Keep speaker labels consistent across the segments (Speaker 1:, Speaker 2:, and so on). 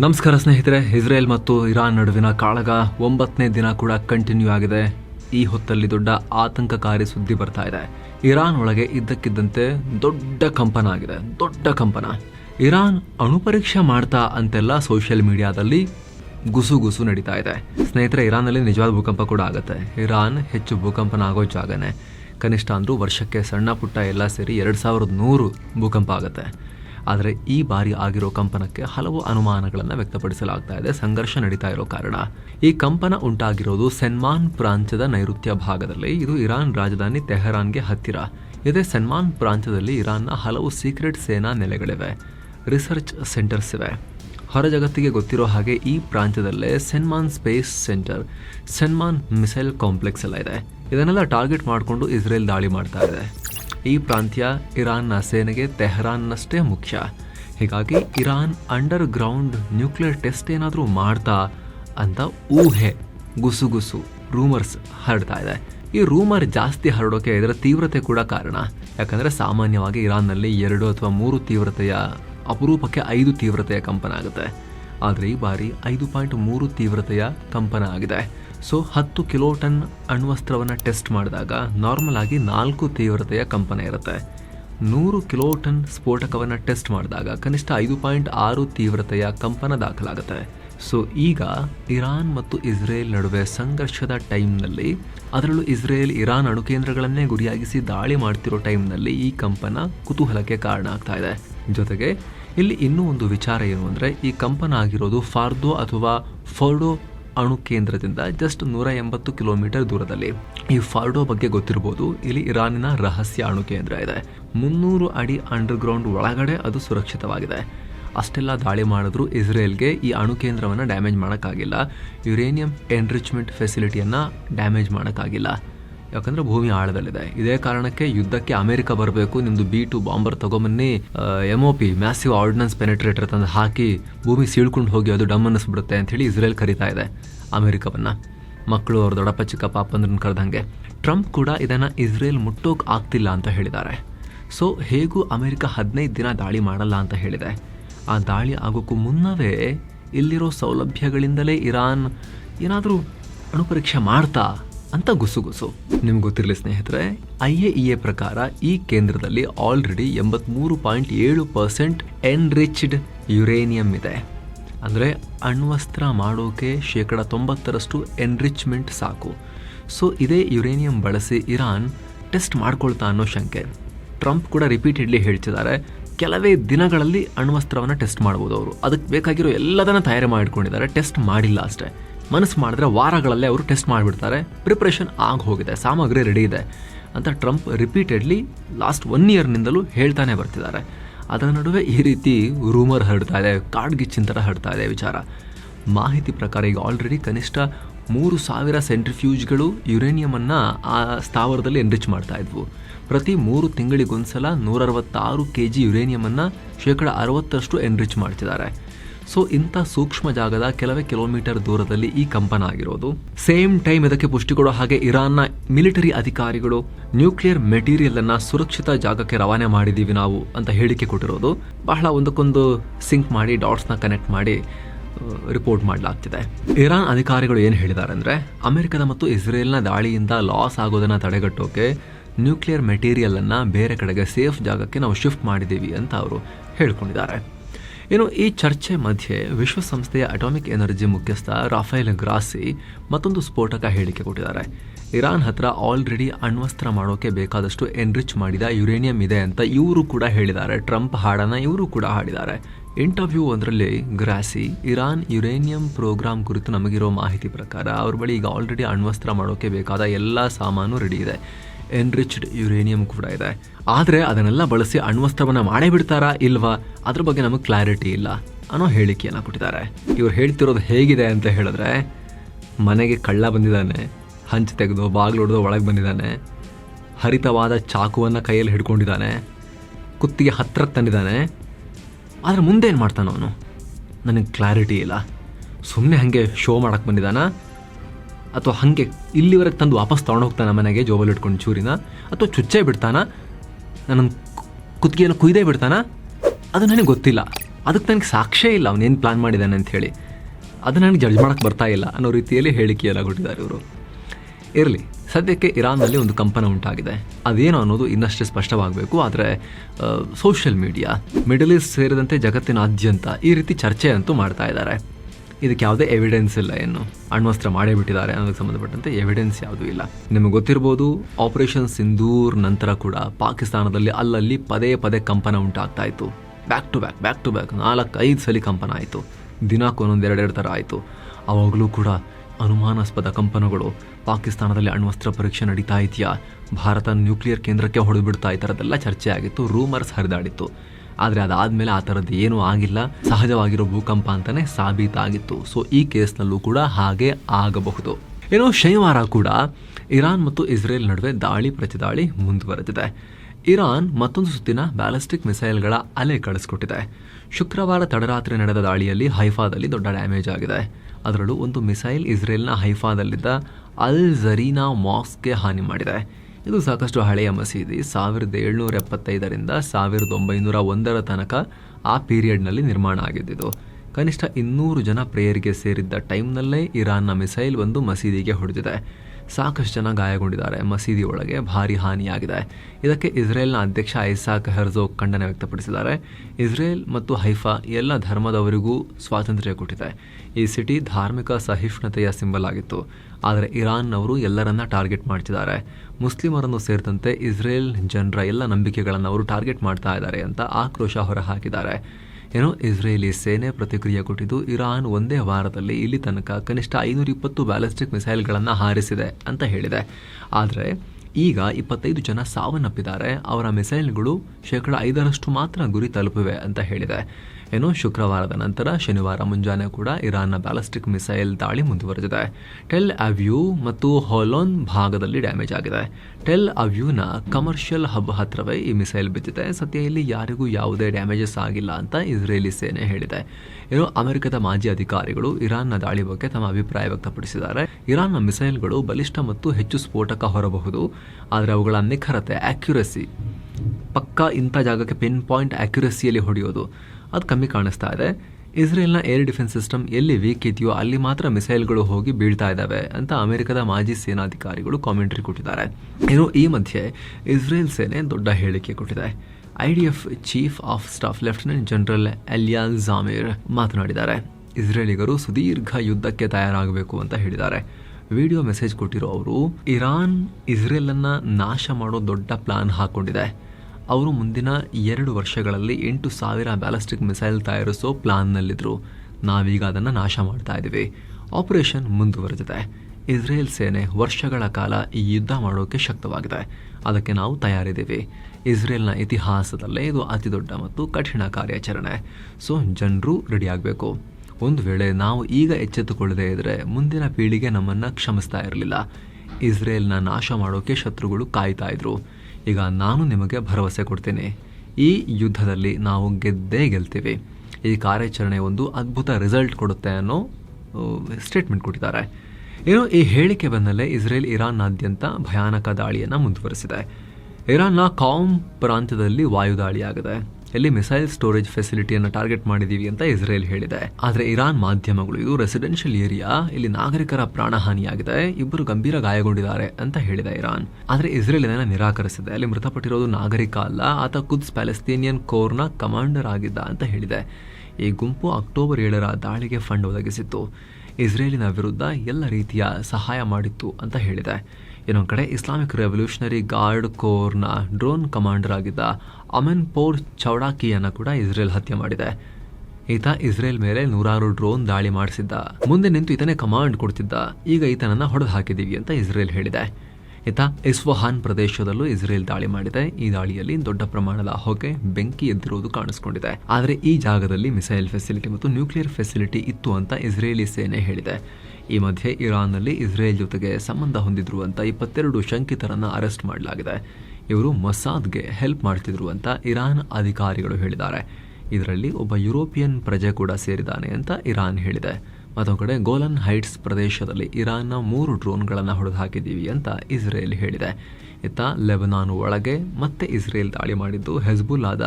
Speaker 1: ನಮಸ್ಕಾರ ಸ್ನೇಹಿತರೆ, ಇಸ್ರೇಲ್ ಮತ್ತು ಇರಾನ್ ನಡುವಿನ ಕಾಳಗ ಒಂಬತ್ತನೇ ದಿನ ಕೂಡ ಕಂಟಿನ್ಯೂ ಆಗಿದೆ. ಈ ಹೊತ್ತಲ್ಲಿ ದೊಡ್ಡ ಆತಂಕಕಾರಿ ಸುದ್ದಿ ಬರ್ತಾ ಇದೆ. ಇರಾನ್ ಒಳಗೆ ಇದ್ದಕ್ಕಿದ್ದಂತೆ ದೊಡ್ಡ ಕಂಪನ ಆಗಿದೆ, ದೊಡ್ಡ ಕಂಪನ. ಇರಾನ್ ಅಣುಪರೀಕ್ಷೆ ಮಾಡ್ತಾ ಅಂತೆಲ್ಲ ಸೋಷಿಯಲ್ ಮೀಡಿಯಾದಲ್ಲಿ ಗುಸು ಗುಸು ನಡೀತಾ ಇದೆ. ಸ್ನೇಹಿತರೆ ಇರಾನಲ್ಲಿ ನಿಜವಾದ ಭೂಕಂಪ ಕೂಡ ಆಗುತ್ತೆ. ಇರಾನ್ ಹೆಚ್ಚು ಭೂಕಂಪನ ಆಗೋ ಜಾಗನೇ. ಕನಿಷ್ಠ ಅಂದ್ರೂ ವರ್ಷಕ್ಕೆ ಸಣ್ಣ ಪುಟ್ಟ ಎಲ್ಲ ಸೇರಿ ಎರಡು ಸಾವಿರದ ನೂರು ಭೂಕಂಪ ಆಗುತ್ತೆ. ಆದರೆ ಈ ಬಾರಿ ಆಗಿರೋ ಕಂಪನಕ್ಕೆ ಹಲವು ಅನುಮಾನಗಳನ್ನು ವ್ಯಕ್ತಪಡಿಸಲಾಗ್ತಾ ಇದೆ, ಸಂಘರ್ಷ ನಡೀತಾ ಇರೋ ಕಾರಣ. ಈ ಕಂಪನ ಉಂಟಾಗಿರೋದು ಸೆನ್ಮಾನ್ ಪ್ರಾಂತ್ಯದ ನೈಋತ್ಯ ಭಾಗದಲ್ಲಿ. ಇದು ಇರಾನ್ ರಾಜಧಾನಿ ತೆಹರಾನ್ಗೆ ಹತ್ತಿರ. ಇದೇ ಸೆನ್ಮಾನ್ ಪ್ರಾಂತ್ಯದಲ್ಲಿ ಇರಾನ್ನ ಹಲವು ಸೀಕ್ರೆಟ್ ಸೇನಾ ನೆಲೆಗಳಿವೆ. ರಿಸರ್ಚ್ ಸೆಂಟರ್ಸ್ ಇವೆ. ಹೊರ ಜಗತ್ತಿಗೆ ಗೊತ್ತಿರೋ ಹಾಗೆ ಈ ಪ್ರಾಂತ್ಯದಲ್ಲೇ Semnan space centre, Semnan missile complex ಎಲ್ಲ ಇದೆ. ಇದನ್ನೆಲ್ಲ ಟಾರ್ಗೆಟ್ ಮಾಡಿಕೊಂಡು ಇಸ್ರೇಲ್ ದಾಳಿ ಮಾಡ್ತಾ ಇದೆ. ಈ ಪ್ರಾಂತ್ಯ ಇರಾನ್ನ ಸೇನೆಗೆ ತೆಹರಾನ್ನಷ್ಟೇ ಮುಖ್ಯ. ಹೀಗಾಗಿ Iran underground nuclear test ಏನಾದರೂ ಮಾಡ್ತಾ ಅಂತ ಊಹೆ, ಗುಸುಗುಸು, ರೂಮರ್ಸ್ ಹರಡ್ತಾ ಇದೆ. ಈ ರೂಮರ್ ಜಾಸ್ತಿ ಹರಡೋಕೆ ಇದರ ತೀವ್ರತೆ ಕೂಡ ಕಾರಣ. ಯಾಕಂದರೆ ಸಾಮಾನ್ಯವಾಗಿ ಇರಾನ್ನಲ್ಲಿ ಎರಡು ಅಥವಾ ಮೂರು ತೀವ್ರತೆಯ, ಅಪರೂಪಕ್ಕೆ ಐದು ತೀವ್ರತೆಯ ಕಂಪನ ಆಗುತ್ತೆ. ಆದರೆ ಈ ಬಾರಿ ಐದು ಪಾಯಿಂಟ್ ಮೂರು ತೀವ್ರತೆಯ ಕಂಪನ ಆಗಿದೆ. ಸೊ ಹತ್ತು ಕಿಲೋಟನ್ ಅಣ್ವಸ್ತ್ರವನ್ನು ಟೆಸ್ಟ್ ಮಾಡಿದಾಗ ನಾರ್ಮಲ್ ಆಗಿ ನಾಲ್ಕು ತೀವ್ರತೆಯ ಕಂಪನ ಇರುತ್ತೆ. ನೂರು ಕಿಲೋಟನ್ ಸ್ಫೋಟಕವನ್ನು ಟೆಸ್ಟ್ ಮಾಡಿದಾಗ ಕನಿಷ್ಠ ಐದು ಪಾಯಿಂಟ್ ಆರು ತೀವ್ರತೆಯ ಕಂಪನ ದಾಖಲಾಗುತ್ತೆ. ಸೊ ಈಗ ಇರಾನ್ ಮತ್ತು ಇಸ್ರೇಲ್ ನಡುವೆ ಸಂಘರ್ಷದ ಟೈಮ್ನಲ್ಲಿ, ಅದರಲ್ಲೂ ಇಸ್ರೇಲ್ ಇರಾನ್ ಅಣುಕೇಂದ್ರಗಳನ್ನೇ ಗುರಿಯಾಗಿಸಿ ದಾಳಿ ಮಾಡ್ತಿರೋ ಟೈಮ್ನಲ್ಲಿ ಈ ಕಂಪನ ಕುತೂಹಲಕ್ಕೆ ಕಾರಣ ಆಗ್ತಾ ಇದೆ. ಜೊತೆಗೆ, ಇಲ್ಲಿ ಇನ್ನೂ ಒಂದು ವಿಚಾರ ಏನು ಅಂದರೆ ಈ ಕಂಪನ ಆಗಿರೋದು ಫಾರ್ದೋ ಅಥವಾ ಫೋರ್ಡೋ ಅಣು ಕೇಂದ್ರದಿಂದ ಜಸ್ಟ್ ನೂರ ಎಂಬತ್ತು ಕಿಲೋಮೀಟರ್ ದೂರದಲ್ಲಿ ಈ ಫಾರ್ಡೋ ಬಗ್ಗೆ ಗೊತ್ತಿರಬಹುದು ಇಲ್ಲಿ ಇರಾನಿನ ರಹಸ್ಯ ಅಣು ಕೇಂದ್ರ ಇದೆ. ಮುನ್ನೂರು ಅಡಿ ಅಂಡರ್ಗ್ರೌಂಡ್ ಒಳಗಡೆ ಅದು ಸುರಕ್ಷಿತವಾಗಿದೆ. ಅಷ್ಟೆಲ್ಲ ದಾಳಿ ಮಾಡಿದ್ರು ಇಸ್ರೇಲ್ಗೆ ಈ ಅಣು ಕೇಂದ್ರವನ್ನು ಡ್ಯಾಮೇಜ್ ಮಾಡೋಕ್ಕಾಗಿಲ್ಲ. ಯುರೇನಿಯಂ ಎನ್ರಿಚ್ಮೆಂಟ್ ಫೆಸಿಲಿಟಿಯನ್ನು ಡ್ಯಾಮೇಜ್ ಮಾಡೋಕ್ಕಾಗಿಲ್ಲ. ಯಾಕಂದ್ರೆ ಭೂಮಿ ಆಳದಲ್ಲಿದೆ. ಇದೇ ಕಾರಣಕ್ಕೆ ಯುದ್ಧಕ್ಕೆ ಅಮೆರಿಕ ಬರಬೇಕು, ನಿಮ್ದು B two bomber ತಗೊಂಬನ್ನಿ M O P massive ordnance penetrator ತಂದು ಹಾಕಿ ಭೂಮಿ ಸೀಳ್ಕೊಂಡು ಹೋಗಿ ಅದು ಡಮ್ ಅನ್ನಿಸ್ಬಿಡುತ್ತೆ ಅಂತ ಹೇಳಿ ಇಸ್ರೇಲ್ ಕರಿತಾ ಇದೆ ಅಮೆರಿಕವನ್ನ. ಮಕ್ಕಳು ಅವ್ರ ದೊಡ್ಡಪ್ಪ, ಚಿಕ್ಕಪ್ಪ, ಅಪ್ಪಂದ್ರನ್ನ ಕರೆದಂಗೆ. ಟ್ರಂಪ್ ಕೂಡ ಇದನ್ನ ಇಸ್ರೇಲ್ ಮುಟ್ಟೋಕೆ ಆಗ್ತಿಲ್ಲ ಅಂತ ಹೇಳಿದ್ದಾರೆ. ಸೊ ಹೇಗೂ ಅಮೆರಿಕ ಹದಿನೈದು ದಿನ ದಾಳಿ ಮಾಡಲ್ಲ ಅಂತ ಹೇಳಿದೆ. ಆ ದಾಳಿ ಆಗೋಕ್ಕೂ ಮುನ್ನವೇ ಇಲ್ಲಿರೋ ಸೌಲಭ್ಯಗಳಿಂದಲೇ ಇರಾನ್ ಏನಾದರೂ ಅಣುಪರೀಕ್ಷೆ ಮಾಡ್ತಾ ಅಂತ ಗುಸುಗುಸು ನಿಮ್ಗೆ ಗೊತ್ತಿರಲಿ ಸ್ನೇಹಿತರೆ, ಐ ಎ ಇ ಎ ಪ್ರಕಾರ ಈ ಕೇಂದ್ರದಲ್ಲಿ ಆಲ್ರೆಡಿ ಎಂಬತ್ಮೂರು ಪಾಯಿಂಟ್ ಏಳು ಪರ್ಸೆಂಟ್ ಎನ್ರಿಚ್ಡ್ ಯುರೇನಿಯಂ ಇದೆ. ಅಂದರೆ ಅಣ್ವಸ್ತ್ರ ಮಾಡೋಕೆ ಶೇಕಡ ತೊಂಬತ್ತರಷ್ಟು ಎನ್ರಿಚ್ಮೆಂಟ್ ಸಾಕು. ಸೊ ಇದೇ ಯುರೇನಿಯಂ ಬಳಸಿ ಇರಾನ್ ಟೆಸ್ಟ್ ಮಾಡ್ಕೊಳ್ತಾ ಅನ್ನೋ ಶಂಕೆ. ಟ್ರಂಪ್ ಕೂಡ ರಿಪೀಟೆಡ್ಲಿ ಹೇಳ್ತಿದ್ದಾರೆ, ಕೆಲವೇ ದಿನಗಳಲ್ಲಿ ಅಣ್ವಸ್ತ್ರವನ್ನು ಟೆಸ್ಟ್ ಮಾಡ್ಬೋದು ಅವರು. ಅದಕ್ಕೆ ಬೇಕಾಗಿರೋ ಎಲ್ಲದನ್ನ ತಯಾರಿ ಮಾಡಿಕೊಂಡಿದ್ದಾರೆ, ಟೆಸ್ಟ್ ಮಾಡಿಲ್ಲ ಅಷ್ಟೇ. ಮನಸ್ಸು ಮಾಡಿದ್ರೆ ವಾರಗಳಲ್ಲೇ ಅವರು ಟೆಸ್ಟ್ ಮಾಡಿಬಿಡ್ತಾರೆ. ಪ್ರಿಪ್ರೇಷನ್ ಆಗಿ ಹೋಗಿದೆ ಸಾಮಗ್ರಿ ರೆಡಿ ಇದೆ ಅಂತ ಟ್ರಂಪ್ ರಿಪೀಟೆಡ್ಲಿ ಲಾಸ್ಟ್ ಒನ್ ಇಯರ್ನಿಂದಲೂ ಹೇಳ್ತಾನೆ ಬರ್ತಿದ್ದಾರೆ. ಅದರ ನಡುವೆ ಈ ರೀತಿ ರೂಮರ್ ಹರಡ್ತಾ ಇದೆ ಕಾಡ್ಗಿಚ್ಚಿನ ಥರ ಹರಡ್ತಾ ಇದೆ ವಿಚಾರ. ಮಾಹಿತಿ ಪ್ರಕಾರ ಈಗ ಆಲ್ರೆಡಿ ಕನಿಷ್ಠ ಮೂರು ಸಾವಿರ ಸೆಂಟ್ರಿಫ್ಯೂಜ್ಗಳು ಯುರೇನಿಯಮನ್ನು ಆ ಸ್ಥಾವರದಲ್ಲಿ ಎನ್ರಿಚ್ ಮಾಡ್ತಾ ಇದ್ವು. ಪ್ರತಿ ಮೂರು ತಿಂಗಳಿಗೊಂದ್ಸಲ ನೂರ ಅರವತ್ತಾರು ಕೆ ಜಿ ಯುರೇನಿಯಮನ್ನು ಶೇಕಡ ಅರವತ್ತರಷ್ಟು ಎನ್ರಿಚ್ ಮಾಡ್ತಿದ್ದಾರೆ. ಸೊ ಇಂಥ ಸೂಕ್ಷ್ಮ ಜಾಗದ ಕೆಲವೇ ಕಿಲೋಮೀಟರ್ ದೂರದಲ್ಲಿ ಈ ಕಂಪನ ಆಗಿರೋದು. ಸೇಮ್ ಟೈಮ್ ಇದಕ್ಕೆ ಪುಷ್ಟಿ ಕೊಡೋ ಹಾಗೆ ಇರಾನ್ನ ಮಿಲಿಟರಿ ಅಧಿಕಾರಿಗಳು ನ್ಯೂಕ್ಲಿಯರ್ ಮೆಟೀರಿಯಲ್ ಅನ್ನ ಸುರಕ್ಷಿತ ಜಾಗಕ್ಕೆ ರವಾನೆ ಮಾಡಿದ್ದೀವಿ ನಾವು ಅಂತ ಹೇಳಿಕೆ ಕೊಟ್ಟಿರೋದು. ಬಹಳ ಒಂದಕ್ಕೊಂದು ಸಿಂಕ್ ಮಾಡಿ ಡಾಟ್ಸ್ನ ಕನೆಕ್ಟ್ ಮಾಡಿ ರಿಪೋರ್ಟ್ ಮಾಡಲಾಗ್ತಿದೆ. ಇರಾನ್ ಅಧಿಕಾರಿಗಳು ಏನು ಹೇಳಿದ್ದಾರೆ ಅಂದರೆ ಅಮೆರಿಕದ ಮತ್ತು ಇಸ್ರೇಲ್ನ ದಾಳಿಯಿಂದ ಲಾಸ್ ಆಗೋದನ್ನು ತಡೆಗಟ್ಟೋಕೆ ನ್ಯೂಕ್ಲಿಯರ್ ಮೆಟೀರಿಯಲನ್ನು ಬೇರೆ ಕಡೆಗೆ ಸೇಫ್ ಜಾಗಕ್ಕೆ ನಾವು ಶಿಫ್ಟ್ ಮಾಡಿದ್ದೀವಿ ಅಂತ ಅವರು ಹೇಳ್ಕೊಂಡಿದ್ದಾರೆ. ಇನ್ನು ಈ ಚರ್ಚೆ ಮಧ್ಯೆ ವಿಶ್ವಸಂಸ್ಥೆಯ ಅಟಾಮಿಕ್ ಎನರ್ಜಿ ಮುಖ್ಯಸ್ಥ ರಾಫೈಲ್ ಗ್ರಾಸಿ ಮತ್ತೊಂದು ಸ್ಫೋಟಕ ಹೇಳಿಕೆ ಕೊಟ್ಟಿದ್ದಾರೆ. ಇರಾನ್ ಹತ್ರ ಆಲ್ರೆಡಿ ಅಣ್ವಸ್ತ್ರ ಮಾಡೋಕೆ ಬೇಕಾದಷ್ಟು ಎನ್ರಿಚ್ ಮಾಡಿದ ಯುರೇನಿಯಂ ಇದೆ ಅಂತ ಇವರು ಕೂಡ ಹೇಳಿದ್ದಾರೆ. ಟ್ರಂಪ್ ಹಾಡನ್ನು ಇವರು ಕೂಡ ಹಾಡಿದ್ದಾರೆ. ಇಂಟರ್ವ್ಯೂ ಒಂದರಲ್ಲಿ ಗ್ರಾಸಿ, ಇರಾನ್ ಯುರೇನಿಯಂ ಪ್ರೋಗ್ರಾಮ್ ಕುರಿತು ನಮಗಿರೋ ಮಾಹಿತಿ ಪ್ರಕಾರ, ಅವ್ರ ಬಳಿ ಈಗ ಆಲ್ರೆಡಿ ಅಣ್ವಸ್ತ್ರ ಮಾಡೋಕೆ ಬೇಕಾದ ಎಲ್ಲ ಸಾಮಾನು ರೆಡಿ ಇದೆ. ಎನ್ರಿಚ್ಡ್ ಯುರೇನಿಯಂ ಕೂಡ ಇದೆ. ಆದರೆ ಅದನ್ನೆಲ್ಲ ಬಳಸಿ ಅಣ್ವಸ್ತ್ರವನ್ನು ಮಾಡೇ ಬಿಡ್ತಾರಾ ಇಲ್ವಾ? ಅದ್ರ ಬಗ್ಗೆ ನಮಗೆ ಕ್ಲಾರಿಟಿ ಇಲ್ಲ ಅನ್ನೋ ಹೇಳಿಕೆಯನ್ನು ಕೊಟ್ಟಿದ್ದಾರೆ. ಇವ್ರು ಹೇಳ್ತಿರೋದು ಹೇಗಿದೆ ಅಂತ ಹೇಳಿದ್ರೆ, ಮನೆಗೆ ಕಳ್ಳ ಬಂದಿದ್ದಾನೆ, ಹಂಚು ತೆಗೆದು ಬಾಗಿಲು ಒಳಗೆ ಬಂದಿದ್ದಾನೆ, ಹರಿತವಾದ ಚಾಕುವನ್ನು ಕೈಯಲ್ಲಿ ಹಿಡ್ಕೊಂಡಿದ್ದಾನೆ, ಕುತ್ತಿಗೆ ಹತ್ರ ತಂದಿದ್ದಾನೆ. ಆದರೆ ಮುಂದೆ ಏನು ಮಾಡ್ತಾನೆ ಅವನು? ನನಗೆ ಕ್ಲಾರಿಟಿ ಇಲ್ಲ. ಸುಮ್ಮನೆ ಹಾಗೆ ಶೋ ಮಾಡೋಕ್ಕೆ ಬಂದಿದ್ದಾನ? ಅಥವಾ ಹಾಗೆ ಇಲ್ಲಿವರೆಗೆ ತಂದು ವಾಪಸ್ ತೊಗೊಂಡು ಹೋಗ್ತಾನ ಮನೆಗೆ ಜೋಬಲ್ ಇಟ್ಕೊಂಡು ಚೂರಿನ, ಅಥವಾ ಚುಚ್ಚೆ ಬಿಡ್ತಾನ ನನ್ನ ಕುತ್ತಿಗೆಯನ್ನು ಕುಯ್ದೇ ಬಿಡ್ತಾನ, ಅದು ನನಗೆ ಗೊತ್ತಿಲ್ಲ. ಅದಕ್ಕೆ ನನಗೆ ಸಾಕ್ಷ್ಯ ಇಲ್ಲ ಅವನೇನು ಪ್ಲಾನ್ ಮಾಡಿದ್ದಾನೆ ಅಂತ ಹೇಳಿ. ಅದು ನನಗೆ ಜಡ್ಜ್ ಮಾಡೋಕ್ಕೆ ಬರ್ತಾ ಇಲ್ಲ ಅನ್ನೋ ರೀತಿಯಲ್ಲಿ ಹೇಳಿಕೆಯೆಲ್ಲ ಕೊಟ್ಟಿದ್ದಾರೆ ಇವರು. ಇರಲಿ, ಸದ್ಯಕ್ಕೆ ಇರಾನ್ನಲ್ಲಿ ಒಂದು ಕಂಪನ ಉಂಟಾಗಿದೆ. ಅದೇನು ಅನ್ನೋದು ಇನ್ನಷ್ಟೇ ಸ್ಪಷ್ಟವಾಗಬೇಕು, ಆದರೆ ಸೋಷಿಯಲ್ ಮೀಡಿಯಾ ಮಿಡಲ್ ಈಸ್ಟ್ ಸೇರಿದಂತೆ ಜಗತ್ತಿನಾದ್ಯಂತ ಈ ರೀತಿ ಚರ್ಚೆ ಅಂತೂ ಮಾಡ್ತಾ ಇದ್ದಾರೆ. ಇದಕ್ಕೆ ಯಾವುದೇ ಎವಿಡೆನ್ಸ್ ಇಲ್ಲ. ಏನು ಅಣ್ವಸ್ತ್ರ ಮಾಡೇ ಬಿಟ್ಟಿದ್ದಾರೆ ಅನ್ನೋದಕ್ಕೆ ಸಂಬಂಧಪಟ್ಟಂತೆ ಎವಿಡೆನ್ಸ್ ಯಾವುದೂ ಇಲ್ಲ. ನಿಮಗೆ ಗೊತ್ತಿರ್ಬೋದು ಆಪರೇಷನ್ ಸಿಂಧೂರ್ ನಂತರ ಕೂಡ ಪಾಕಿಸ್ತಾನದಲ್ಲಿ ಅಲ್ಲಲ್ಲಿ ಪದೇ ಪದೇ ಕಂಪನ ಉಂಟಾಗ್ತಾ ಇತ್ತು. Back to back back to back ನಾಲ್ಕು ಐದು ಸಲ ಕಂಪನ ಆಯಿತು. ದಿನಕ್ಕೊಂದೊಂದು ಎರಡೆರಡು ಥರ ಆಯಿತು. ಆವಾಗಲೂ ಕೂಡ ಅನುಮಾನಾಸ್ಪದ ಕಂಪನಗಳು ಪಾಕಿಸ್ತಾನದಲ್ಲಿ ಅಣ್ವಸ್ತ್ರ ಪರೀಕ್ಷೆ ನಡೀತಾ ಇದೆಯಾ? ಭಾರತ ನ್ಯೂಕ್ಲಿಯರ್ ಕೇಂದ್ರಕ್ಕೆ ಹೊಡೆದುಬಿಡ್ತಾ ಈ ಥರದ್ದೆಲ್ಲ ಚರ್ಚೆ ಆಗಿತ್ತು ರೂಮರ್ಸ್ ಹರಿದಾಡಿತ್ತು. ಆದರೆ ಅದಾದಮೇಲೆ ಆ ಥರದ್ದು ಏನೂ ಆಗಿಲ್ಲ. ಸಹಜವಾಗಿರೋ ಭೂಕಂಪ ಅಂತಲೇ ಸಾಬೀತಾಗಿತ್ತು. ಸೊ ಈ ಕೇಸ್ನಲ್ಲೂ ಕೂಡ ಹಾಗೆ ಆಗಬಹುದು. ಏನೋ ಶನಿವಾರ ಕೂಡ ಇರಾನ್ ಮತ್ತು ಇಸ್ರೇಲ್ ನಡುವೆ ದಾಳಿ ಪ್ರತಿದಾಳಿ ಮುಂದುವರೆದಿದೆ. ಇರಾನ್ ಮತ್ತೊಂದು ಸುತ್ತಿನ ಬ್ಯಾಲಿಸ್ಟಿಕ್ ಮಿಸೈಲ್ಗಳ ಅಲೆ ಕಳಿಸ್ಕೊಟ್ಟಿದೆ. ಶುಕ್ರವಾರ ತಡರಾತ್ರಿ ನಡೆದ ದಾಳಿಯಲ್ಲಿ ಹೈಫಾದಲ್ಲಿ ದೊಡ್ಡ ಡ್ಯಾಮೇಜ್ ಆಗಿದೆ. ಅದರಲ್ಲೂ ಒಂದು ಮಿಸೈಲ್ ಇಸ್ರೇಲ್ನ ಹೈಫಾದಲ್ಲಿದ್ದ ಅಲ್ ಜರೀನಾ ಮಾಸ್ಕ್ಗೆ ಹಾನಿ ಮಾಡಿದೆ. ಇದು ಸಾಕಷ್ಟು ಹಳೆಯ ಮಸೀದಿ. ಸಾವಿರದ ಏಳ್ನೂರ ಎಪ್ಪತ್ತೈದರಿಂದ ಸಾವಿರದ ಒಂಬೈನೂರ ಒಂದರ ತನಕ ಆ ಪೀರಿಯಡ್ನಲ್ಲಿ ನಿರ್ಮಾಣ ಆಗಿದ್ದಿದ್ದು ಕನಿಷ್ಠ ಇನ್ನೂರು ಜನ ಪ್ರೇಯರ್ಗೆ ಸೇರಿದ್ದ ಟೈಮ್ನಲ್ಲೇ ಇರಾನ್ನ ಮಿಸೈಲ್ ಒಂದು ಮಸೀದಿಗೆ ಹೊಡೆದಿದೆ. ಸಾಕಷ್ಟು ಜನ ಗಾಯಗೊಂಡಿದ್ದಾರೆ. ಮಸೀದಿ ಒಳಗೆ ಭಾರಿ ಹಾನಿಯಾಗಿದೆ. ಇದಕ್ಕೆ ಇಸ್ರೇಲ್ನ ಅಧ್ಯಕ್ಷ ಐಸಾಕ್ ಹೆರ್ಜೋಗ್ ಖಂಡನೆ ವ್ಯಕ್ತಪಡಿಸಿದ್ದಾರೆ. ಇಸ್ರೇಲ್ ಮತ್ತು ಹೈಫಾ ಎಲ್ಲ ಧರ್ಮದವರಿಗೂ ಸ್ವಾತಂತ್ರ್ಯ ಕೊಟ್ಟಿದೆ. ಈ ಸಿಟಿ ಧಾರ್ಮಿಕ ಸಹಿಷ್ಣುತೆಯ ಸಿಂಬಲ್ ಆಗಿತ್ತು. ಆದರೆ ಇರಾನ್ನವರು ಎಲ್ಲರನ್ನ ಟಾರ್ಗೆಟ್ ಮಾಡ್ತಿದ್ದಾರೆ. ಮುಸ್ಲಿಮರನ್ನು ಸೇರಿದಂತೆ ಇಸ್ರೇಲ್ ಜನರ ಎಲ್ಲ ನಂಬಿಕೆಗಳನ್ನು ಅವರು ಟಾರ್ಗೆಟ್ ಮಾಡ್ತಾ ಇದ್ದಾರೆ ಅಂತ ಆಕ್ರೋಶ ಹೊರಹಾಕಿದ್ದಾರೆ. ಏನೋ ಇಸ್ರೇಲಿ ಸೇನೆ ಪ್ರತಿಕ್ರಿಯೆ ಕೊಟ್ಟಿದ್ದು ಇರಾನ್ ಒಂದೇ ವಾರದಲ್ಲಿ ಇಲ್ಲಿ ತನಕ ಕನಿಷ್ಠ ಐನೂರ ಇಪ್ಪತ್ತು ಬ್ಯಾಲಿಸ್ಟಿಕ್ ಮಿಸೈಲ್ಗಳನ್ನು ಹಾರಿಸಿದೆ ಅಂತ ಹೇಳಿದೆ. ಆದರೆ ಈಗ ಇಪ್ಪತ್ತೈದು ಜನ ಸಾವನ್ನಪ್ಪಿದ್ದಾರೆ. ಅವರ ಮಿಸೈಲ್ಗಳು ಶೇಕಡ ಐದರಷ್ಟು ಮಾತ್ರ ಗುರಿ ತಲುಪಿವೆ ಅಂತ ಹೇಳಿದೆ. ಏನೋ? ಶುಕ್ರವಾರದ ನಂತರ ಶನಿವಾರ ಮುಂಜಾನೆ ಕೂಡ ಇರಾನ್ನ ಬ್ಯಾಲಿಸ್ಟಿಕ್ ಮಿಸೈಲ್ ದಾಳಿ ಮುಂದುವರೆದಿದೆ. ಟೆಲ್ ಅವ್ಯೂ ಮತ್ತು ಹೊಲೋನ್ ಭಾಗದಲ್ಲಿ ಡ್ಯಾಮೇಜ್ ಆಗಿದೆ. ಟೆಲ್ ಅವ್ಯೂನ ಕಮರ್ಷಿಯಲ್ ಹಬ್ ಹತ್ರವೇ ಈ ಮಿಸೈಲ್ ಬಿದ್ದಿದೆ. ಸದ್ಯ ಇಲ್ಲಿ ಯಾರಿಗೂ ಯಾವುದೇ ಡ್ಯಾಮೇಜಸ್ ಆಗಿಲ್ಲ ಅಂತ ಇಸ್ರೇಲಿ ಸೇನೆ ಹೇಳಿದೆ. ಏನು ಅಮೆರಿಕದ ಮಾಜಿ ಅಧಿಕಾರಿಗಳು ಇರಾನ್ನ ದಾಳಿ ಬಗ್ಗೆ ತಮ್ಮ ಅಭಿಪ್ರಾಯ ವ್ಯಕ್ತಪಡಿಸಿದ್ದಾರೆ. ಇರಾನ್ನ ಮಿಸೈಲ್ಗಳು ಬಲಿಷ್ಠ ಮತ್ತು ಹೆಚ್ಚು ಸ್ಫೋಟಕ ಹೊರಬಹುದು. ಆದರೆ ಅವುಗಳ ನಿಖರತೆ ಆಕ್ಯುರಸಿ ಪಕ್ಕಾ ಇಂಥ ಜಾಗಕ್ಕೆ ಪಿನ್ ಪಾಯಿಂಟ್ ಆ್ಯಕ್ಯುರಸಿಯಲ್ಲಿ ಹೊಡೆಯೋದು, ಅದು ಕಮ್ಮಿ ಕಾಣಿಸ್ತಾ ಇದೆ. ಇಸ್ರೇಲ್ನ ಏರ್ ಡಿಫೆನ್ಸ್ ಸಿಸ್ಟಮ್ ಎಲ್ಲಿ ವೀಕ್ ಇದೆಯೋ ಅಲ್ಲಿ ಮಾತ್ರ ಮಿಸೈಲ್ಗಳು ಹೋಗಿ ಬೀಳ್ತಾ ಇದ್ದಾವೆ ಅಂತ ಅಮೆರಿಕದ ಮಾಜಿ ಸೇನಾಧಿಕಾರಿಗಳು ಕಾಮೆಂಟ್ರಿ ಕೊಟ್ಟಿದ್ದಾರೆ. ಇನ್ನು ಈ ಮಧ್ಯೆ ಇಸ್ರೇಲ್ ಸೇನೆ ದೊಡ್ಡ ಹೇಳಿಕೆ ಕೊಟ್ಟಿದೆ. IDF chief of staff lieutenant general Eyal Zamir ಮಾತನಾಡಿದ್ದಾರೆ. ಇಸ್ರೇಲಿಗರು ಸುದೀರ್ಘ ಯುದ್ಧಕ್ಕೆ ತಯಾರಾಗಬೇಕು ಅಂತ ಹೇಳಿದ್ದಾರೆ. ವಿಡಿಯೋ ಮೆಸೇಜ್ ಕೊಟ್ಟಿರೋ ಅವರು ಇರಾನ್ ಇಸ್ರೇಲನ್ನು ನಾಶ ಮಾಡೋ ದೊಡ್ಡ ಪ್ಲಾನ್ ಹಾಕೊಂಡಿದೆ. ಅವರು ಮುಂದಿನ ಎರಡು ವರ್ಷಗಳಲ್ಲಿ ಎಂಟು ಸಾವಿರ ಬ್ಯಾಲಿಸ್ಟಿಕ್ ಮಿಸೈಲ್ ತಯಾರಿಸೋ ಪ್ಲಾನ್ನಲ್ಲಿದ್ದರು ನಾವೀಗ ಅದನ್ನು ನಾಶ ಮಾಡ್ತಾ ಇದ್ದೀವಿ ಆಪರೇಷನ್ ಮುಂದುವರೆದಿದೆ. ಇಸ್ರೇಲ್ ಸೇನೆ ವರ್ಷಗಳ ಕಾಲ ಈ ಯುದ್ಧ ಮಾಡೋಕ್ಕೆ ಶಕ್ತವಾಗಿದೆ. ಅದಕ್ಕೆ ನಾವು ತಯಾರಿದ್ದೀವಿ. ಇಸ್ರೇಲ್ನ ಇತಿಹಾಸದಲ್ಲೇ ಇದು ಅತಿ ದೊಡ್ಡ ಮತ್ತು ಕಠಿಣ ಕಾರ್ಯಾಚರಣೆ. ಸೊ, ಜನರು ರೆಡಿಯಾಗಬೇಕು ಒಂದು ವೇಳೆ ನಾವು ಈಗ ಎಚ್ಚೆತ್ತುಕೊಳ್ಳದೇ ಇದ್ದರೆ ಮುಂದಿನ ಪೀಳಿಗೆ ನಮ್ಮನ್ನು ಕ್ಷಮಿಸ್ತಾ ಇರಲಿಲ್ಲ. ಇಸ್ರೇಲ್ನ ನಾಶ ಮಾಡೋಕ್ಕೆ ಶತ್ರುಗಳು ಕಾಯ್ತಾ ಇದ್ರು. ಈಗ ನಾನು ನಿಮಗೆ ಭರವಸೆ ಕೊಡ್ತೀನಿ. ಈ ಯುದ್ಧದಲ್ಲಿ ನಾವು ಗೆದ್ದೇ ಗೆಲ್ತೀವಿ. ಈ ಕಾರ್ಯಾಚರಣೆ ಒಂದು ಅದ್ಭುತ ರಿಸಲ್ಟ್ ಕೊಡುತ್ತೆ ಅನ್ನೋ ಸ್ಟೇಟ್ಮೆಂಟ್ ಕೊಟ್ಟಿದ್ದಾರೆ. ಏನು ಈ ಹೇಳಿಕೆ ಬಂದಲ್ಲೇ ಇಸ್ರೇಲ್ ಇರಾನ್ನಾದ್ಯಂತ ಭಯಾನಕ ದಾಳಿಯನ್ನು ಮುಂದುವರೆಸಿದೆ. ಇರಾನ್ನ ಕಾಮ್ ಪ್ರಾಂತ್ಯದಲ್ಲಿ ವಾಯುದಾಳಿಯಾಗಿದೆ ಇಲ್ಲಿ ಮಿಸೈಲ್ ಸ್ಟೋರೇಜ್ ಫೆಸಿಲಿಟಿಯನ್ನು ಟಾರ್ಗೆಟ್ ಮಾಡಿದೀವಿ ಅಂತ ಇಸ್ರೇಲ್ ಹೇಳಿದೆ. ಆದರೆ ಇರಾನ್ ಮಾಧ್ಯಮಗಳು ಇದು ರೆಸಿಡೆನ್ಷಿಯಲ್ ಏರಿಯಾ ಇಲ್ಲಿ ನಾಗರಿಕರ ಪ್ರಾಣಹಾನಿಯಾಗಿದೆ, ಇಬ್ಬರು ಗಂಭೀರ ಗಾಯಗೊಂಡಿದ್ದಾರೆ ಅಂತ ಹೇಳಿದೆ ಇರಾನ್. ಆದರೆ ಇಸ್ರೇಲ್ ಇದನ್ನು ನಿರಾಕರಿಸಿದೆ. ಅಲ್ಲಿ ಮೃತಪಟ್ಟಿರೋದು ನಾಗರಿಕ ಅಲ್ಲ, ಆತ ಕುದ್ಸ್ ಪ್ಯಾಲೆಸ್ತೀನಿಯನ್ ಕೋರ್ನ ಕಮಾಂಡರ್ ಆಗಿದ್ದ ಅಂತ ಹೇಳಿದೆ. ಈ ಗುಂಪು ಅಕ್ಟೋಬರ್ ಏಳರ ದಾಳಿಗೆ ಫಂಡ್ ಒದಗಿಸಿತ್ತು. ಇಸ್ರೇಲಿನ ವಿರುದ್ಧ ಎಲ್ಲ ರೀತಿಯ ಸಹಾಯ ಮಾಡಿತ್ತು ಅಂತ ಹೇಳಿದೆ. ಇನ್ನೊಂದು ಕಡೆ, ಇಸ್ಲಾಮಿಕ್ ರೆವಲ್ಯೂಷನರಿ ಗಾರ್ಡ್ ಕೋರ್ನ ಡ್ರೋನ್ ಕಮಾಂಡರ್ ಆಗಿದ್ದ ಅಮೆನ್ ಪೋರ್ ಚೌಡಾಕಿಯನ್ನು ಕೂಡ ಇಸ್ರೇಲ್ ಹತ್ಯೆ ಮಾಡಿದೆ. ಈತ ಇಸ್ರೇಲ್ ಮೇಲೆ ನೂರಾರು ಡ್ರೋನ್ ದಾಳಿ ಮಾಡಿಸಿದ್ದ. ಮುಂದೆ ನಿಂತು ಈತನೇ ಕಮಾಂಡ್ ಕೊಡ್ತಿದ್ದ. ಈಗ ಈತನನ್ನು ಹೊಡೆದು ಹಾಕಿದ್ದೀವಿ ಅಂತ ಇಸ್ರೇಲ್ ಹೇಳಿದೆ. ಈತ ಇಸ್ವಹಾನ್ ಪ್ರದೇಶದಲ್ಲೂ ಇಸ್ರೇಲ್ ದಾಳಿ ಮಾಡಿದೆ. ಈ ದಾಳಿಯಲ್ಲಿ ದೊಡ್ಡ ಪ್ರಮಾಣದ ಹೊಗೆ ಬೆಂಕಿ ಎದ್ದಿರುವುದು ಕಾಣಿಸಿಕೊಂಡಿದೆ. ಆದರೆ ಈ ಜಾಗದಲ್ಲಿ ಮಿಸೈಲ್ ಫೆಸಿಲಿಟಿ ಮತ್ತು ನ್ಯೂಕ್ಲಿಯರ್ ಫೆಸಿಲಿಟಿ ಇತ್ತು ಅಂತ ಇಸ್ರೇಲಿ ಸೇನೆ ಹೇಳಿದೆ. ಈ ಮಧ್ಯೆ ಇರಾನ್ನಲ್ಲಿ ಇಸ್ರೇಲ್ ಜೊತೆಗೆ ಸಂಬಂಧ ಹೊಂದಿದ್ರು ಅಂತ ಇಪ್ಪತ್ತೆರಡು ಶಂಕಿತರನ್ನು ಅರೆಸ್ಟ್ ಮಾಡಲಾಗಿದೆ. ಇವರು ಮಸಾದ್ಗೆ ಹೆಲ್ಪ್ ಮಾಡ್ತಿದ್ರು ಅಂತ ಇರಾನ್ ಅಧಿಕಾರಿಗಳು ಹೇಳಿದ್ದಾರೆ. ಇದರಲ್ಲಿ ಒಬ್ಬ ಯುರೋಪಿಯನ್ ಪ್ರಜೆ ಕೂಡ ಸೇರಿದ್ದಾನೆ ಅಂತ ಇರಾನ್ ಹೇಳಿದೆ. ಮತ್ತೊಂದು ಕಡೆ ಗೋಲನ್ ಹೈಟ್ಸ್ ಪ್ರದೇಶದಲ್ಲಿ ಇರಾನ್ನ ಮೂರು ಡ್ರೋನ್ಗಳನ್ನು ಹೊಡೆದು ಹಾಕಿದ್ದೀವಿ ಅಂತ ಇಸ್ರೇಲ್ ಹೇಳಿದೆ. ಇತ್ತ ಲೆಬನಾನ್ ಒಳಗೆ ಮತ್ತೆ ಇಸ್ರೇಲ್ ದಾಳಿ ಮಾಡಿದ್ದು ಹೆಜ್ಬುಲ್ಲಾದ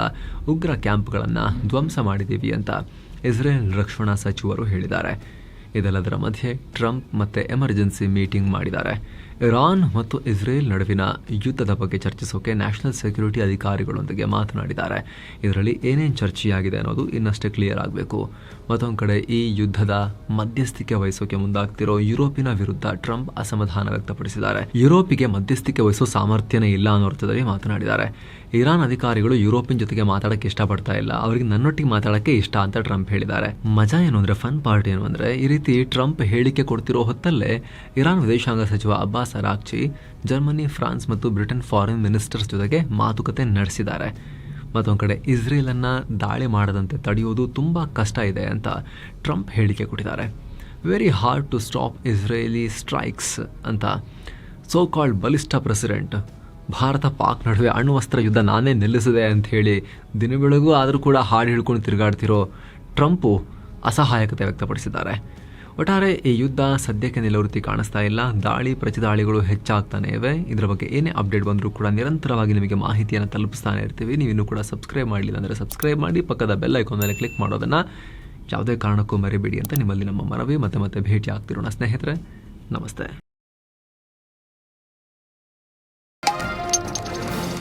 Speaker 1: ಉಗ್ರ ಕ್ಯಾಂಪ್ಗಳನ್ನು ಧ್ವಂಸ ಮಾಡಿದ್ದೀವಿ ಅಂತ ಇಸ್ರೇಲ್ ರಕ್ಷಣಾ ಸಚಿವರು ಹೇಳಿದ್ದಾರೆ. ಇದೆಲ್ಲದರ ಮಧ್ಯೆ ಟ್ರಂಪ್ ಮತ್ತೆ ಎಮರ್ಜೆನ್ಸಿ ಮೀಟಿಂಗ್ ಮಾಡಿದ್ದಾರೆ. ಇರಾನ್ ಮತ್ತು ಇಸ್ರೇಲ್ ನಡುವಿನ ಯುದ್ಧದ ಬಗ್ಗೆ ಚರ್ಚಿಸೋಕೆ ನ್ಯಾಷನಲ್ ಸೆಕ್ಯೂರಿಟಿ ಅಧಿಕಾರಿಗಳೊಂದಿಗೆ ಮಾತನಾಡಿದ್ದಾರೆ. ಇದರಲ್ಲಿ ಏನೇನು ಚರ್ಚೆಯಾಗಿದೆ ಅನ್ನೋದು ಇನ್ನಷ್ಟೇ ಕ್ಲಿಯರ್ ಆಗಬೇಕು. ಮತ್ತೊಂದು ಕಡೆ ಈ ಯುದ್ಧದ ಮಧ್ಯಸ್ಥಿಕೆ ವಹಿಸೋಕೆ ಮುಂದಾಗ್ತಿರೋ ಯುರೋಪಿನ ವಿರುದ್ಧ ಟ್ರಂಪ್ ಅಸಮಾಧಾನ ವ್ಯಕ್ತಪಡಿಸಿದ್ದಾರೆ. ಯುರೋಪಿಗೆ ಮಧ್ಯಸ್ಥಿಕೆ ವಹಿಸೋ ಸಾಮರ್ಥ್ಯನೇ ಇಲ್ಲ ಅನ್ನೋ ಅರ್ಥದಲ್ಲಿ ಮಾತನಾಡಿದ್ದಾರೆ. ಇರಾನ್ ಅಧಿಕಾರಿಗಳು ಯುರೋಪಿನ ಜೊತೆಗೆ ಮಾತಾಡಕ್ಕೆ ಇಷ್ಟಪಡ್ತಾ ಇಲ್ಲ. ಅವರಿಗೆ ನನ್ನೊಟ್ಟಿಗೆ ಮಾತಾಡಕ್ಕೆ ಇಷ್ಟ ಅಂತ ಟ್ರಂಪ್ ಹೇಳಿದ್ದಾರೆ. ಮಜಾ ಏನು ಅಂದ್ರೆ ಫನ್ ಪಾರ್ಟ್ ಏನು ಅಂದ್ರೆ ಈ ರೀತಿ ಟ್ರಂಪ್ ಹೇಳಿಕೆ ಕೊಡ್ತಿರೋ ಹೊತ್ತಲ್ಲೇ ಇರಾನ್ ವಿದೇಶಾಂಗ ಸಚಿವ ಅಬ್ಬಾಸ್ ಅರಾಕ್ಚಿ ಜರ್ಮನಿ, ಫ್ರಾನ್ಸ್ ಮತ್ತು ಬ್ರಿಟನ್ ಫಾರಿನ್ ಮಿನಿಸ್ಟರ್ಸ್ ಜೊತೆಗೆ ಮಾತುಕತೆ ನಡೆಸಿದ್ದಾರೆ. ಮತ್ತೊಂದು ಕಡೆ ಇಸ್ರೇಲನ್ನು ದಾಳಿ ಮಾಡದಂತೆ ತಡೆಯೋದು ತುಂಬ ಕಷ್ಟ ಇದೆ ಅಂತ ಟ್ರಂಪ್ ಹೇಳಿಕೆ ಕೊಟ್ಟಿದ್ದಾರೆ. Very hard to stop Israeli strikes ಅಂತ ಸೋ ಕಾಲ್ಡ್ ಬಲಿಷ್ಠ ಪ್ರೆಸಿಡೆಂಟ್ ಭಾರತ ಪಾಕ್ ನಡುವೆ ಅಣ್ವಸ್ತ್ರ ಯುದ್ಧ ನಾನೇ ನಿಲ್ಲಿಸಿದೆ ಅಂತ ಹೇಳಿ ದಿನಬೆಳಗೂ ಆದರೂ ಕೂಡ ಹಾಡು ಹಿಡ್ಕೊಂಡು ತಿರುಗಾಡ್ತಿರೋ ಟ್ರಂಪು ಅಸಹಾಯಕತೆ ವ್ಯಕ್ತಪಡಿಸಿದ್ದಾರೆ. ಒಟ್ಟಾರೆ ಈ ಯುದ್ಧ ಸದ್ಯಕ್ಕೆ ನಿಲವೃತ್ತಿ ಕಾಣಿಸ್ತಾ ಇಲ್ಲ. ದಾಳಿ ಪ್ರತಿದಾಳಿಗಳು ಹೆಚ್ಚಾಗ್ತಾನೆ ಇವೆ. ಇದರ ಬಗ್ಗೆ ಏನೇ ಅಪ್ಡೇಟ್ ಬಂದರೂ ಕೂಡ ನಿರಂತರವಾಗಿ ನಿಮಗೆ ಮಾಹಿತಿಯನ್ನು ತಲುಪಿಸ್ತಾನೆ ಇರ್ತೀವಿ. ನೀವು ಇನ್ನೂ ಕೂಡ ಸಬ್ಸ್ಕ್ರೈಬ್ ಮಾಡಲಿಲ್ಲ ಅಂದರೆ ಸಬ್ಸ್ಕ್ರೈಬ್ ಮಾಡಿ, ಪಕ್ಕದ ಬೆಲ್ ಐಕಾನ್ ಮೇಲೆ ಕ್ಲಿಕ್ ಮಾಡೋದನ್ನು ಯಾವುದೇ ಕಾರಣಕ್ಕೂ ಮರಿಬೇಡಿ ಅಂತ ನಿಮ್ಮಲ್ಲಿ ನಮ್ಮ ಮನವಿ. ಮತ್ತೆ ಮತ್ತೆ ಭೇಟಿ ಆಗ್ತಿರೋಣ ಸ್ನೇಹಿತರೆ. ನಮಸ್ತೆ.